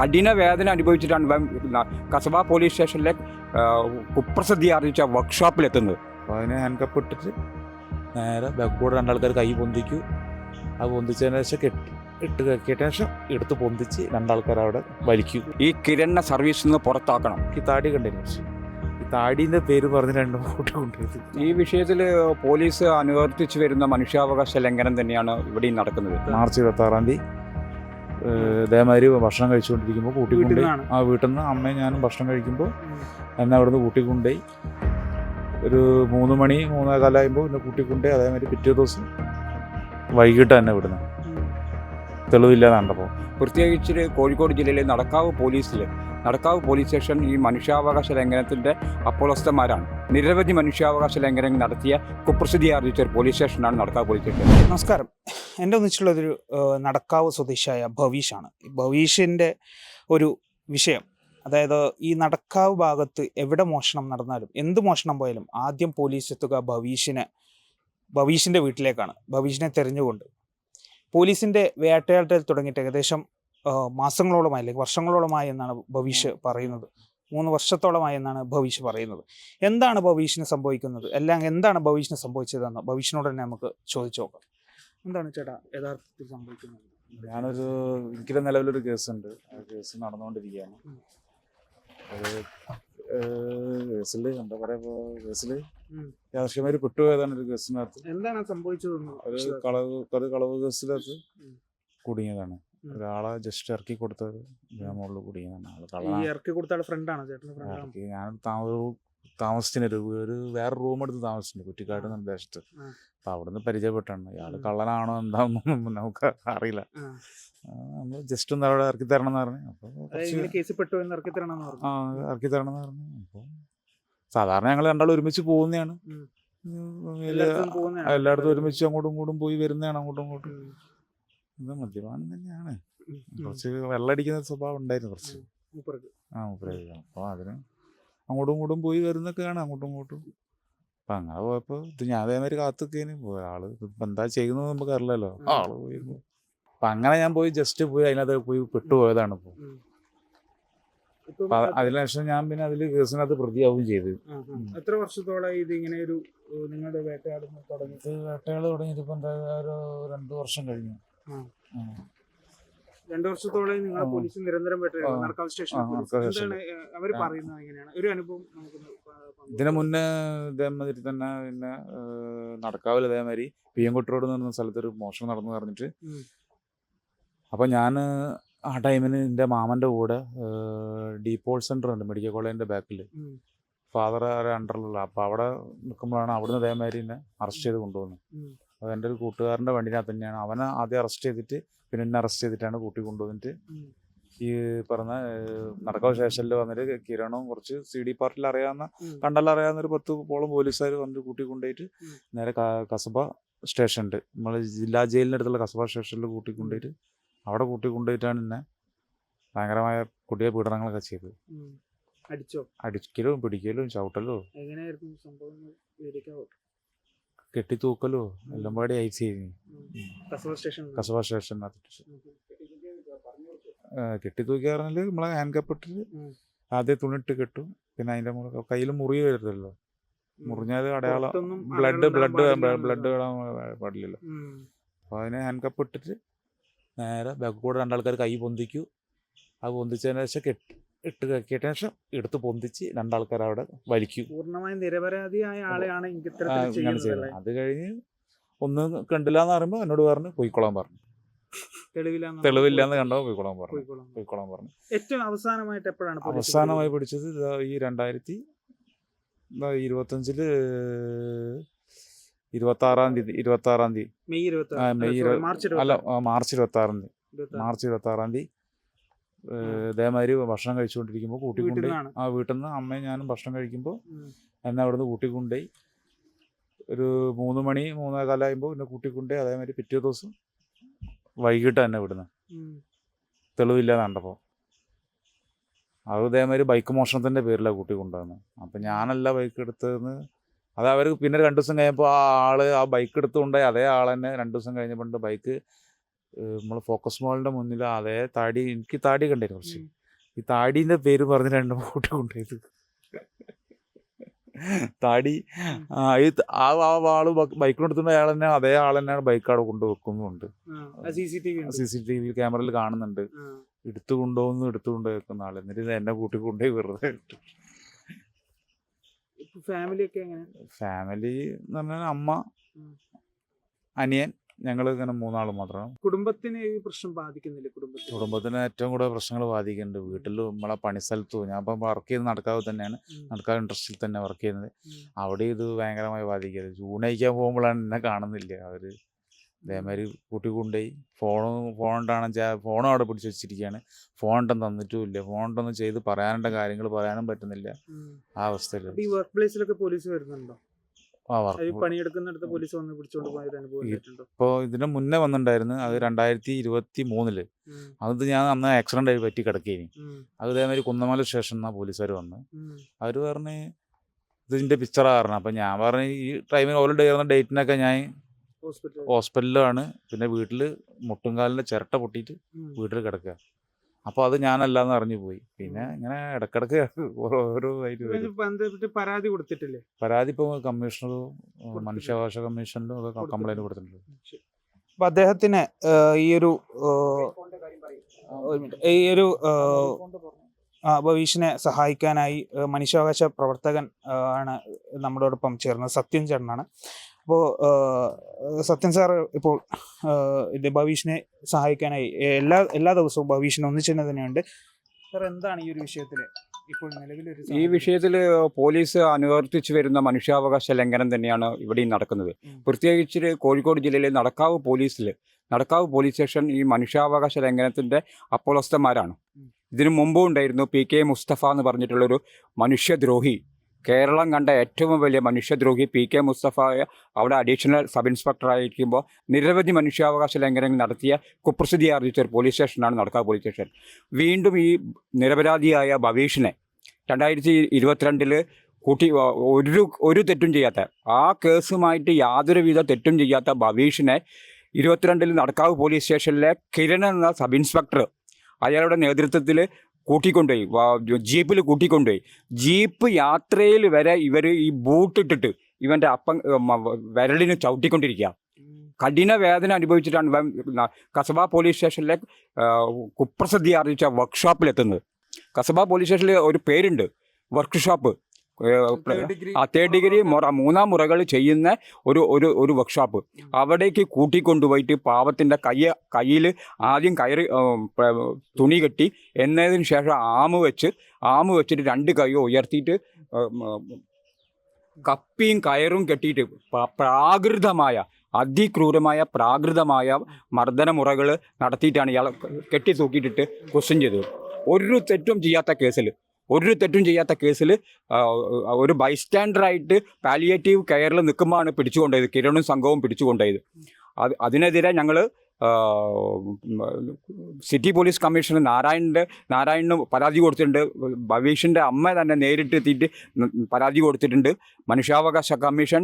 കഠിന വേദന അനുഭവിച്ചിട്ടാണ് കസബ പോലീസ് സ്റ്റേഷനിലെ കുപ്രസിദ്ധി ആർജിച്ച വർക്ക്ഷോപ്പിലെത്തുന്നത് അപ്പോൾ അതിനെ ഹാൻഡ് കപ്പ് ഇട്ടിട്ട് നേരെ ബാക്ക്ബോർഡ് രണ്ടാൾക്കാർ കൈ പൊന്തിക്കു ആ പൊന്തിച്ചതിന് ശേഷം കെട്ടി ഇട്ട് കെട്ടിയതിന് ശേഷം എടുത്ത് പൊന്തിച്ച് രണ്ടാൾക്കാർ അവിടെ വലിക്കൂ. ഈ കിരണ സർവീസിൽ നിന്ന് പുറത്താക്കണം. ഈ താടി കണ്ടതിന് ശേഷം ഈ താടീന്റെ പേര് പറഞ്ഞ് രണ്ടും കൂട്ടി കൊണ്ടുപോയത് ഈ വിഷയത്തിൽ പോലീസ് അനുവർത്തിച്ചു വരുന്ന മനുഷ്യാവകാശ ലംഘനം തന്നെയാണ് ഇവിടെയും നടക്കുന്നത്. മാർച്ച് ഇരുപത്തി ആറാം തീയതി. ഇതേമാതിരി ഭക്ഷണം കഴിച്ചുകൊണ്ടിരിക്കുമ്പോൾ കൂട്ടിക്കൊണ്ടേ വീട്ടിൽ ആ വീട്ടിൽ നിന്ന് അമ്മയും ഞാനും ഭക്ഷണം കഴിക്കുമ്പോൾ എന്നെ അവിടുന്ന് കൂട്ടിക്കൊണ്ടേയി ഒരു മൂന്ന് മണി മൂന്നേ കാലമാകുമ്പോൾ എന്നെ കൂട്ടിക്കൊണ്ടേ അതേമാതിരി പിറ്റേ ദിവസം വൈകിട്ട് തന്നെ വിടുന്നു തെളിവില്ലാതെ കണ്ടപ്പോൾ പ്രത്യേകിച്ച് കോഴിക്കോട് ജില്ലയിലെ നടക്കാവ് പോലീസിൽ നടക്കാവ് പോലീസ് സ്റ്റേഷൻ ഈ മനുഷ്യാവകാശ ലംഘനത്തിന്റെ അപ്പോളസ്ഥന്മാരാണ്. നിരവധി മനുഷ്യാവകാശ ലംഘനങ്ങൾ നടത്തിയ കുപ്രസിദ്ധി ആർജിച്ച ഒരു പോലീസ് സ്റ്റേഷനാണ് നടക്കാവ് പോലീസ് സ്റ്റേഷൻ. നമസ്കാരം. എന്റെ ഒന്നിച്ചുള്ളതൊരു ഏഹ്, നടക്കാവ് സ്വദേശിയായ ഭവീഷാണ്. ഭവീഷിന്റെ ഒരു വിഷയം അതായത് ഈ നടക്കാവ് ഭാഗത്ത് എവിടെ മോഷണം നടന്നാലും എന്ത് മോഷണം പോയാലും ആദ്യം പോലീസ് എത്തുക ഭവീഷിനെ ഭവീഷിന്റെ വീട്ടിലേക്കാണ്. ഭവീഷിനെ തെരഞ്ഞുകൊണ്ട്. പോലീസിന്റെ വേട്ടയാട്ടൽ തുടങ്ങിയിട്ട് ഏകദേശം മാസങ്ങളോളമായി അല്ലെങ്കിൽ വർഷങ്ങളോളമായി എന്നാണ് ഭവീഷ് പറയുന്നത്. മൂന്ന് വർഷത്തോളമായി എന്നാണ് ഭവീഷ് പറയുന്നത്. എന്താണ് ഭവീഷിന് സംഭവിക്കുന്നത്? അല്ലെങ്കിൽ എന്താണ് ഭവീഷിന് സംഭവിച്ചതെന്ന് ഭവീഷിനോട് തന്നെ നമുക്ക് ചോദിച്ചു നോക്കാം. എന്താണ് ചേട്ടാ യഥാർത്ഥത്തിൽ സംഭവിക്കുന്നത്? ഞാനൊരു എനിക്കിടെ നിലവിലൊരു കേസുണ്ട്. ആ കേസ് നടന്നുകൊണ്ടിരിക്കുകയാണ്. അത് കേസിൽ എന്താ പറയാ കേസിൽ ഉം. യാദൃശ്യമാര് പെട്ടുപോയതാണ് ഒരു കേസിനകത്ത്. എന്താണ് സംഭവിച്ചതെന്ന് ഒരു കളവ് ഒരു കളവ് കേസിനകത്ത്. കുടുങ്ങിയതാണ്. ഒരാളെ ജസ്റ്റ് ഇറക്കി കൊടുത്തത് ഞാൻ മുകളിൽ കുടുങ്ങിയതാണ്. ആൾ കള്ളനാണ് ഇറക്കി കൊടുത്ത ഫ്രണ്ടാണ് ചേട്ടൻ ഇറക്കി ഞാൻ താമ- താമസിച്ചിന് ഒരു ഒരു വേറെ റൂം എടുത്ത് താമസിച്ചിട്ടുണ്ട്. കുറ്റിക്കാട് എന്ന ദേശത്ത് ആ. അപ്പൊ അവിടുന്ന് പരിചയപ്പെട്ടാണ് ഇയാൾ കള്ളനാണോ എന്താണെന്നൊന്നും നമുക്ക് അറിയില്ല. നമ്മൾ ജസ്റ്റ് ഒന്ന് അവിടെ ഇറക്കി തരണം എന്ന് പറഞ്ഞു. അപ്പോൾ അതായത് കേസിൽ പെട്ടു എന്ന് ഇറക്കി എന്ന് പറഞ്ഞു. ആ ഇറക്കി തരണം എന്ന് പറഞ്ഞു. അപ്പോൾ സാധാരണ ഞങ്ങൾ രണ്ടാളും ഒരുമിച്ച് പോകുന്നതാണ്. എല്ലായിടത്തും ഒരുമിച്ച് അങ്ങോട്ടും ഇങ്ങോട്ടും പോയി വരുന്നതാണ് അങ്ങോട്ടും ഇങ്ങോട്ടും. ഇത് മദ്യപാനം തന്നെയാണ്. കുറച്ച് വെള്ളം കുറച്ച് വെള്ളടിക്കുന്ന സ്വഭാവം ഉണ്ടായിരുന്നു കുറച്ച്. ആ മുപ്പത് അപ്പോൾ അതിന് അങ്ങോട്ടും ഇങ്ങോട്ടും പോയി വരുന്നൊക്കെയാണ് അങ്ങോട്ടും ഇങ്ങോട്ടും. അപ്പം അങ്ങനെ പോയപ്പോൾ ഇത് ഞാൻ അതേമാതിരി കാത്തുക്കേന് ആൾ ഇപ്പം എന്താ ചെയ്യുന്നത് നമുക്ക് അറിയില്ലല്ലോ. ആൾ പോയിരുന്നു അപ്പം അങ്ങനെ ഞാൻ പോയി ജസ്റ്റ് പോയി അതിനകത്ത് പോയി പെട്ടുപോയതാണ് ഇപ്പോൾ. ഇപ്പം അതിനുശേഷം ഞാൻ പിന്നെ അതിൽ കേസിനകത്ത് പ്രതിയാവുകയും ചെയ്തു. എത്ര വർഷത്തോളം ഇത് ഇങ്ങനെ ഒരു നിങ്ങളുടെ വേട്ടയാടുന്ന തുടങ്ങി വേട്ടയാട് തുടങ്ങിയിട്ട് ഇപ്പം എന്താ ഒരു രണ്ട് വർഷം കഴിഞ്ഞു. രണ്ടു വർഷത്തോളം നിങ്ങൾ ആ. പോലീസ് നിരന്തരം. നടക്കാവ് സ്റ്റേഷൻ അവർ പറയുന്നത് എങ്ങനെയാണ്? ഒരു അനുഭവം നമുക്ക് ഇതിന് മുന്നേ ഇതേമാതിരി തന്നെ പിന്നെ നടക്കാവില്ല നടക്കാവിൽ ഇതേമാതിരി പിയൻകുട്ടി റോഡ് എന്ന് പറഞ്ഞ സ്ഥലത്തൊരു മോഷണം നടന്നു പറഞ്ഞിട്ട് അപ്പൊ ഞാൻ ഞാൻ ആ ടൈമിന് എന്റെ മാമന്റെ കൂടെ ഡീപോൾ സെന്റർ ഉണ്ട് മെഡിക്കൽ കോളേജിന്റെ ബാക്കിൽ. ഫാദർ അണ്ടറിലുള്ള. അപ്പോൾ അവിടെ നിൽക്കുമ്പോഴാണ് അവിടുന്ന് ഇതേമാതിരി എന്നെ അറസ്റ്റ് ചെയ്ത് കൊണ്ടുവന്നത്. അപ്പോൾ എന്റെ ഒരു കൂട്ടുകാരന്റെ വണ്ടിനകത്ത് തന്നെയാണ്. അവനെ ആദ്യം അറസ്റ്റ് ചെയ്തിട്ട് പിന്നെ എന്നെ അറസ്റ്റ് ചെയ്തിട്ടാണ് കൂട്ടി കൊണ്ടുവന്നിട്ട്. ഈ പറഞ്ഞ നടക്കാവ് സ്റ്റേഷനിൽ വന്നിട്ട് കിരണവും കുറച്ച് സി ഡി പാർട്ടിൽ അറിയാവുന്ന കണ്ടല്ല കണ്ടാൽ അറിയാവുന്ന ഒരു പത്ത് പോളം പോലീസുകാർ വന്നിട്ട് കൂട്ടി കൊണ്ടുപോയിട്ട് നേരെ കസബ സ്റ്റേഷൻ ഉണ്ട് നമ്മൾ ജില്ലാ ജയിലിനടുത്തുള്ള കസബ സ്റ്റേഷനിൽ കൂട്ടി കൊണ്ടുപോയിട്ട് അവിടെ കൂട്ടി കൊണ്ടുപോയിട്ടാണ് എന്നെ ഭയങ്കരമായ കുട്ടിയെ പീഡനങ്ങളൊക്കെ ചെയ്തത്. അടിച്ചോ? അടിക്കലും പിടിക്കലും ചവിട്ടലോ. എങ്ങനെയായിരുന്നു സംഭവം? കെട്ടിത്തൂക്കലും എല്ലാം പാടി അയച്ചു കഴിഞ്ഞു കസവ സ്റ്റേഷൻ. കെട്ടിത്തൂക്കി പറഞ്ഞാൽ നമ്മളെ ഹാൻഡ് കപ്പിട്ട് ആദ്യം തുണിട്ട് കെട്ടും. പിന്നെ അതിന്റെ മുകളിൽ കയ്യിൽ മുറി വരുത്തല്ലോ മുറിഞ്ഞാൽ അടയാളം ബ്ലഡ് ബ്ലഡ് ബ്ലഡ് വിടാൻ പാടില്ലല്ലോ. അപ്പോൾ അതിനെ ഹാൻഡ് കപ്പ് ഇട്ടിട്ട് നേരെ ബാക്ക് കൂടെ രണ്ടാൾക്കാർ കൈ പൊന്തിക്കൂ. അത് പൊന്തിച്ചതിന് ശേഷം കെട്ടി ഇട്ട് കക്കിയിട്ട ശേഷം എടുത്ത് പൊന്തിച്ച് രണ്ടാൾക്കാർ അവിടെ വലിക്കും. പൂർണമായും നിരപരാധിയായ ആളെയാണ്? അത് കഴിഞ്ഞ് ഒന്ന് കണ്ടില്ല എന്ന് പറയുമ്പോൾ എന്നോട് പറഞ്ഞു പോയിക്കോളാൻ പറഞ്ഞു. തെളിവില്ലാന്ന് കണ്ടോ പോയിക്കോളാൻ പറഞ്ഞു. പോയിക്കോളാം. പോയിക്കോളാൻ പറഞ്ഞു. ഏറ്റവും അവസാനമായിട്ട് എപ്പോഴാണ് അവസാനമായി പിടിച്ചത് ഈ രണ്ടായിരത്തി ഇരുപത്തഞ്ചിൽ ഇരുപത്തി ആറാം തീയതി. ഇരുപത്തി ആറാം തീയതി മെയ് ഇരുപത്തി മെയ് മാർച്ച് അല്ല മാർച്ച് ഇരുപത്തി ആറാം തീയതി മാർച്ച് ഇരുപത്തി ആറാം തീയതി. ഇതേമാതിരി ഭക്ഷണം കഴിച്ചുകൊണ്ടിരിക്കുമ്പോൾ കൂട്ടിക്കൊണ്ടേ ആ വീട്ടിൽ നിന്ന് അമ്മയും ഞാനും ഭക്ഷണം കഴിക്കുമ്പോൾ എന്നെ അവിടുന്ന് കൂട്ടിക്കൊണ്ടുപോയി. ഒരു മൂന്ന് മണി മൂന്നേ കാലമാകുമ്പോൾ എന്നെ കൂട്ടിക്കൊണ്ടുപോയി. അതേമാതിരി പിറ്റേ ദിവസം വൈകിട്ട് തന്നെ വിടുന്നത്. തെളിവില്ലാതെ കണ്ടപ്പോൾ അത് ഇതേമാതിരി ബൈക്ക് മോഷണത്തിന്റെ പേരിലാണ് കൂട്ടി കൊണ്ടുവന്നത് അപ്പം ഞാനല്ല ബൈക്ക് എടുത്തതെന്ന്. അത് അവർ പിന്നെ രണ്ട് ദിവസം കഴിഞ്ഞപ്പോൾ ആ ആൾ ആ ബൈക്ക് എടുത്തുകൊണ്ടായി അതേ ആൾ തന്നെ രണ്ട് ദിവസം കഴിഞ്ഞപ്പോൾ ബൈക്ക് നമ്മളെ ഫോക്കസ് മോളിന്റെ മുന്നിൽ അതേ താടി എനിക്ക് താടി കണ്ടായിരുന്നു കുറച്ച്. ഈ താടീന്റെ പേര് പറഞ്ഞ് രണ്ട് ഫോട്ടോ കൊണ്ടുപോയത്. താടി ആ ആൾ ബൈക്കിനെടുത്തുകൊണ്ട് അയാൾ തന്നെ അതേ ആൾ തന്നെയാണ് ബൈക്ക് അവിടെ കൊണ്ടുവെക്കുന്നുണ്ട് സി സി ടി വി ക്യാമറയിൽ കാണുന്നുണ്ട്. എടുത്തു കൊണ്ടുപോകുന്നു എടുത്തു കൊണ്ടുപോയി ആൾ. ആൾ എന്നിട്ട് എന്നെ കൂട്ടി കൊണ്ടുപോയി വെറുതെ ഫാമിലി എന്ന് പറഞ്ഞാൽ അമ്മ അനിയൻ ഞങ്ങൾ ഇങ്ങനെ മൂന്നാൾ മാത്രമാണ് കുടുംബത്തിന് ഈ പ്രശ്നം ബാധിക്കുന്നില്ല കുടുംബത്തിന്? കുടുംബത്തിന് ഏറ്റവും കൂടുതൽ പ്രശ്നങ്ങൾ ബാധിക്കുന്നുണ്ട്. വീട്ടിൽ നമ്മളെ പണിസ്ഥലത്തും ഞാൻ ഇപ്പം വർക്ക് ചെയ്ത് നടക്കാവ് തന്നെയാണ്. നടക്കാവ് ഇൻട്രസ്റ്റിൽ തന്നെ വർക്ക് ചെയ്യുന്നത്. അവിടെ ഇത് ഭയങ്കരമായി ബാധിക്കുന്നത് ചൂണയിക്കാൻ പോകുമ്പോഴാണ് എന്നെ കാണുന്നില്ല. അവർ ഇതേമാതിരി കൂട്ടി കൊണ്ടുപോയി ഫോണും ഫോണുണ്ടാണ് ഫോണും അവിടെ പിടിച്ച് വെച്ചിരിക്കുകയാണ്. ഫോൺ ഉണ്ടെന്ന് തന്നിട്ടും ഇല്ല. ഫോൺ ഉണ്ടെന്ന് ചെയ്ത് പറയാനുള്ള കാര്യങ്ങൾ പറയാനും പറ്റുന്നില്ല. ആ അവസ്ഥയിൽ ഈ വർക്ക് പ്ലേസിലൊക്കെ പോലീസ് വരുന്നുണ്ടോ? പണിയെടുക്കുന്നിടത്ത് പോലീസ് വന്ന് പിടിച്ചോണ്ട് പോയ ഒരു അനുഭവം ഇപ്പോൾ ഇതിന് മുന്നേ വന്നിട്ടുണ്ടായിരുന്നു അത് രണ്ടായിരത്തി ഇരുപത്തി മൂന്നിൽ അത് ഞാൻ അന്ന് ആക്സിഡന്റ് ആയി പറ്റി കിടക്കേനി. അത് ഇതേമാതിരി കുന്നമല സ്റ്റേഷൻ എന്നാ പോലീസുകാർ വന്ന്. അവർ പറഞ്ഞ് ഇതിന്റെ പിക്ചറാണ് പറഞ്ഞു. അപ്പം ഞാൻ പറഞ്ഞു ഈ ടൈമിൽ ഓരോ ചേർന്ന ഡേറ്റിനൊക്കെ ഞാൻ ഹോസ്പിറ്റലിലാണ്. പിന്നെ വീട്ടിൽ മുട്ടുംകാലിന്റെ ചിരട്ട പൊട്ടിയിട്ട് വീട്ടിൽ കിടക്കുക അപ്പോൾ അത് ഞാനല്ലാന്ന് അറിഞ്ഞു പോയി. പിന്നെ ഇങ്ങനെ ഇടക്കിടക്ക് ഓരോ- ആയിട്ട് പരാതി കൊടുത്തിട്ടില്ലേ? പരാതി ഇപ്പോൾ കമ്മീഷണറും. മനുഷ്യാവകാശ കമ്മീഷനിലും ഒക്കെ. കംപ്ലൈന്റ് കൊടുത്തിട്ടുണ്ട്. അപ്പൊ അദ്ദേഹത്തിന് ഈ ഒരു. ഈ ഒരു ഭവീഷിനെ സഹായിക്കാനായി മനുഷ്യാവകാശ പ്രവർത്തകൻ ആണ് നമ്മളോടൊപ്പം ചേർന്നത്. സത്യൻ ചേട്ടനാണ്. അപ്പോൾ സത്യൻ സാർ ഇപ്പോൾ ഇതിന്റെ ഇത് ഭവീഷിനെ സഹായിക്കാനായി എല്ലാ എല്ലാ ദിവസവും ഭവീഷിനെ ഒന്നിച്ചു തന്നെ തന്നെയുണ്ട്. സാർ എന്താണ് ഈ ഒരു വിഷയത്തിൽ ഇപ്പോൾ നിലവിലൊരു ഈ വിഷയത്തിൽ പോലീസ് അനുവർത്തിച്ചു വരുന്ന മനുഷ്യാവകാശ ലംഘനം തന്നെയാണ് ഇവിടെയും നടക്കുന്നത്. പ്രത്യേകിച്ച് കോഴിക്കോട് ജില്ലയിലെ നടക്കാവ് പോലീസിൽ നടക്കാവ് പോലീസ് സ്റ്റേഷൻ ഈ മനുഷ്യാവകാശ ലംഘനത്തിന്റെ അപ്പോളസ്ഥന്മാരാണ്. ഇതിനു മുമ്പും ഉണ്ടായിരുന്നു പി കെ മുസ്തഫ എന്ന് പറഞ്ഞിട്ടുള്ളൊരു മനുഷ്യദ്രോഹി. കേരളം കണ്ട ഏറ്റവും വലിയ മനുഷ്യദ്രോഹി പി കെ മുസ്തഫയെ അവിടെ അഡീഷണൽ സബ് ഇൻസ്പെക്ടർ ആയിരിക്കുമ്പോൾ നിരവധി മനുഷ്യാവകാശ ലംഘനങ്ങൾ നടത്തിയ കുപ്രസിദ്ധി ആർജിച്ച ഒരു പോലീസ് സ്റ്റേഷനാണ് നടക്കാവ് പോലീസ് സ്റ്റേഷൻ വീണ്ടും ഈ നിരപരാധിയായ ഭവീഷിനെ രണ്ടായിരത്തി ഇരുപത്തിരണ്ടിൽ കൂട്ടി ഒരു ഒരു തെറ്റും ചെയ്യാത്ത ആ കേസുമായിട്ട് യാതൊരുവിധ തെറ്റും ചെയ്യാത്ത ഭവീഷിനെ ഇരുപത്തിരണ്ടിൽ നടക്കാവ് പോലീസ് സ്റ്റേഷനിലെ കിരൺ എന്ന സബ് ഇൻസ്പെക്ടർ അയാളുടെ നേതൃത്വത്തിൽ കൂട്ടിക്കൊണ്ടുപോയി. ജീപ്പിൽ കൂട്ടിക്കൊണ്ടുപോയി. ജീപ്പ് യാത്രയിൽ വരെ ഇവർ ഈ ബൂട്ടിട്ടിട്ട് ഇവന്റെ അപ്പം വിരലിന് ചവിട്ടിക്കൊണ്ടിരിക്കുക. കഠിന വേദന അനുഭവിച്ചിട്ടാണ് കസബ പോലീസ് സ്റ്റേഷനിലെ കുപ്രസിദ്ധി ആർജിച്ച വർക്ക്ഷോപ്പിലെത്തുന്നത് കസബ പോലീസ് സ്റ്റേഷനിൽ ഒരു പേരുണ്ട് വർക്ക്ഷോപ്പ് തേർഡ് ഡിഗ്രി മുറ മൂന്നാം മുറകൾ ചെയ്യുന്ന ഒരു ഒരു ഒരു വർക്ക്ഷോപ്പ് അവിടേക്ക് കൂട്ടിക്കൊണ്ടുപോയിട്ട് പാവത്തിന്റെ കയ്യ കയ്യിൽ ആദ്യം കയറി തുണി കെട്ടി എന്നതിന് ശേഷം ആമ് വെച്ച് ആമ് വെച്ചിട്ട് രണ്ട് കൈയോ ഉയർത്തിയിട്ട് കപ്പിയും കയറും കെട്ടിയിട്ട് പ്രാകൃതമായ അതിക്രൂരമായ പ്രാകൃതമായ മർദ്ദനമുറകൾ നടത്തിയിട്ടാണ് ഇയാൾ കെട്ടി തൂക്കിയിട്ടിട്ട് ക്വസ്റ്റ്യൻ ചെയ്തത്. ഒരു തെറ്റും ചെയ്യാത്ത കേസിൽ ഒരു തെറ്റും ചെയ്യാത്ത കേസിൽ ഒരു ബൈസ്റ്റാൻഡറായിട്ട് പാലിയേറ്റീവ് കെയറിൽ നിൽക്കുമ്പോഴാണ് പിടിച്ചുകൊണ്ടത്. കിരണും സംഘവും പിടിച്ചുകൊണ്ടത്. അത് അതിനെതിരെ ഞങ്ങൾ സിറ്റി പോലീസ് കമ്മീഷണർ നാരായണന്റെ നാരായണന് പരാതി കൊടുത്തിട്ടുണ്ട്. ഭവീഷിന്റെ അമ്മ തന്നെ നേരിട്ട് എത്തിയിട്ട് പരാതി കൊടുത്തിട്ടുണ്ട്. മനുഷ്യാവകാശ കമ്മീഷൻ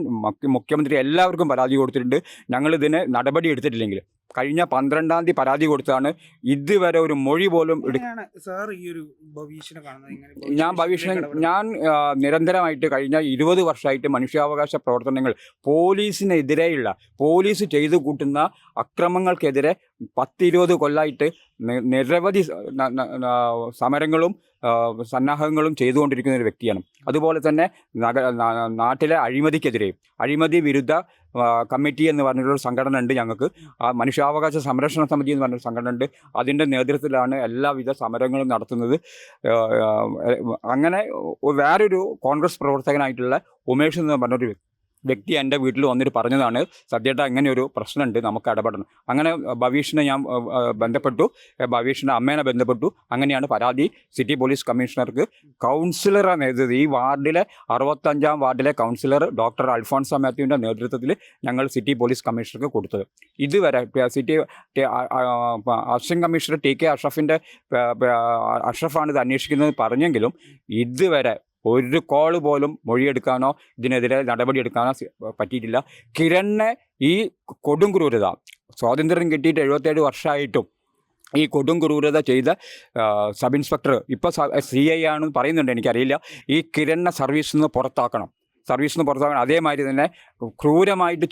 മുഖ്യമന്ത്രി എല്ലാവർക്കും പരാതി കൊടുത്തിട്ടുണ്ട്. ഞങ്ങളിതിന് നടപടി എടുത്തിട്ടില്ലെങ്കിൽ കഴിഞ്ഞ പന്ത്രണ്ടാം തീയതി പരാതി കൊടുത്താണ് ഇതുവരെ ഒരു മൊഴി പോലും ഞാൻ ഭവിഷ്യ ഞാൻ നിരന്തരമായിട്ട് കഴിഞ്ഞ ഇരുപത് വർഷമായിട്ട് മനുഷ്യാവകാശ പ്രവർത്തനങ്ങൾ പോലീസിനെതിരെയുള്ള പോലീസ് ചെയ്തു കൂട്ടുന്ന അക്രമങ്ങൾക്കെതിരെ പത്തിരുപത് കൊല്ലമായിട്ട് നിരവധി സമരങ്ങളും സന്നാഹങ്ങളും ചെയ്തുകൊണ്ടിരിക്കുന്ന ഒരു വ്യക്തിയാണ്. അതുപോലെ തന്നെ നഗ നാട്ടിലെ അഴിമതിക്കെതിരെ അഴിമതി വിരുദ്ധ കമ്മിറ്റി എന്ന് പറഞ്ഞൊരു സംഘടന ഉണ്ട് ഞങ്ങൾക്ക്. ആ മനുഷ്യാവകാശ സംരക്ഷണ സമിതി എന്ന് പറഞ്ഞൊരു സംഘടന ഉണ്ട് അതിന്റെ നേതൃത്വത്തിലാണ് എല്ലാവിധ സമരങ്ങളും നടത്തുന്നത്. അങ്ങനെ വേറൊരു കോൺഗ്രസ് പ്രവർത്തകനായിട്ടുള്ള ഉമേഷ് എന്ന് പറഞ്ഞൊരു വ്യക്തി എന്റെ വീട്ടിൽ വന്നിട്ട് പറഞ്ഞതാണ് സദ്യയുടെ അങ്ങനെ ഒരു പ്രശ്നമുണ്ട് നമുക്ക് ഇടപെടണം. അങ്ങനെ ഭവീഷിനെ ഞാൻ ബന്ധപ്പെട്ടു ഭവീഷിന്റെ അമ്മേനെ ബന്ധപ്പെട്ടു. അങ്ങനെയാണ് പരാതി സിറ്റി പോലീസ് കമ്മീഷണർക്ക്. കൗൺസിലറെ നേതൃത്വം ഈ വാർഡിലെ അറുപത്തഞ്ചാം വാർഡിലെ കൗൺസിലർ ഡോക്ടർ അൽഫോൺസ മാത്യുവിന്റെ നേതൃത്വത്തിൽ ഞങ്ങൾ സിറ്റി പോലീസ് കമ്മീഷണർക്ക് കൊടുത്തത്. ഇതുവരെ city assistant commissioner T K അഷ്റഫിന്റെ അഷ്റഫാണ് ഇത് അന്വേഷിക്കുന്നത് പറഞ്ഞെങ്കിലും ഇതുവരെ ഒരു കോൾ പോലും മൊഴിയെടുക്കാനോ ഇതിനെതിരെ നടപടിയെടുക്കാനോ പറ്റിയിട്ടില്ല. കിരണിനെ ഈ കൊടും ക്രൂരത സ്വാതന്ത്ര്യം കിട്ടിയിട്ട് എഴുപത്തേഴ് വർഷമായിട്ടും ഈ കൊടും ക്രൂരത ചെയ്ത സബ് ഇൻസ്പെക്ടർ ഇപ്പോൾ സി ഐ ആണെന്ന് പറയുന്നുണ്ട് എനിക്കറിയില്ല. ഈ കിരണിനെ സർവീസിൽ നിന്ന് പുറത്താക്കണം. സർവീസിൽ നിന്ന് പുറത്താക്കണം അതേമാതിരി തന്നെ ക്രൂരമായിട്ട്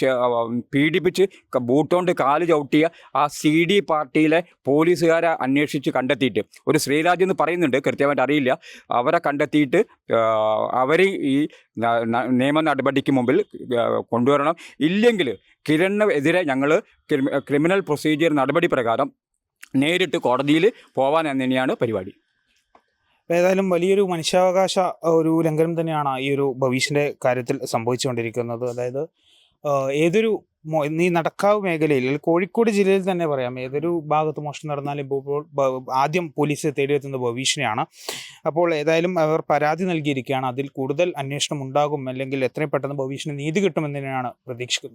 പീഡിപ്പിച്ച് ബൂട്ടോണ്ട് കാൽ ചവിട്ടിയ ആ സി ഡി പാർട്ടിയിലെ പോലീസുകാരെ അന്വേഷിച്ച് കണ്ടെത്തിയിട്ട്. ഒരു ശ്രീരാജ് എന്ന് പറയുന്നുണ്ട് കൃത്യമായിട്ട് അറിയില്ല. അവരെ കണ്ടെത്തിയിട്ട് അവർ ഈ നിയമ നടപടിക്ക് മുമ്പിൽ കൊണ്ടുവരണം. ഇല്ലെങ്കിൽ കിരണിന് എതിരെ ഞങ്ങൾ ക്രിമിനൽ പ്രൊസീജിയർ നടപടി പ്രകാരം നേരിട്ട് കോടതിയിൽ എന്ന് തന്നെയാണ് പരിപാടി. ഏതായാലും വലിയൊരു മനുഷ്യാവകാശ ഒരു ലംഘനം തന്നെയാണ് ഈ ഒരു ഭവിഷ്യന്റെ കാര്യത്തിൽ സംഭവിച്ചുകൊണ്ടിരിക്കുന്നത്. അതായത് ഏതൊരു നീ നടക്കാവ് മേഖലയിൽ കോഴിക്കോട് ജില്ലയിൽ തന്നെ പറയാം ഏതൊരു ഭാഗത്ത് മോഷണം നടന്നാലും ഇപ്പോൾ ആദ്യം പോലീസ് തേടിയെത്തുന്നത് ഭവിഷ്യനെയാണ് അപ്പോൾ ഏതായാലും അവർ പരാതി നൽകിയിരിക്കുകയാണ്. അതിൽ കൂടുതൽ അന്വേഷണം ഉണ്ടാകും അല്ലെങ്കിൽ എത്രയും പെട്ടെന്ന് ഭവിഷ്യന് നീതി കിട്ടുമെന്ന് തന്നെയാണ് പ്രതീക്ഷിക്കുന്നത്.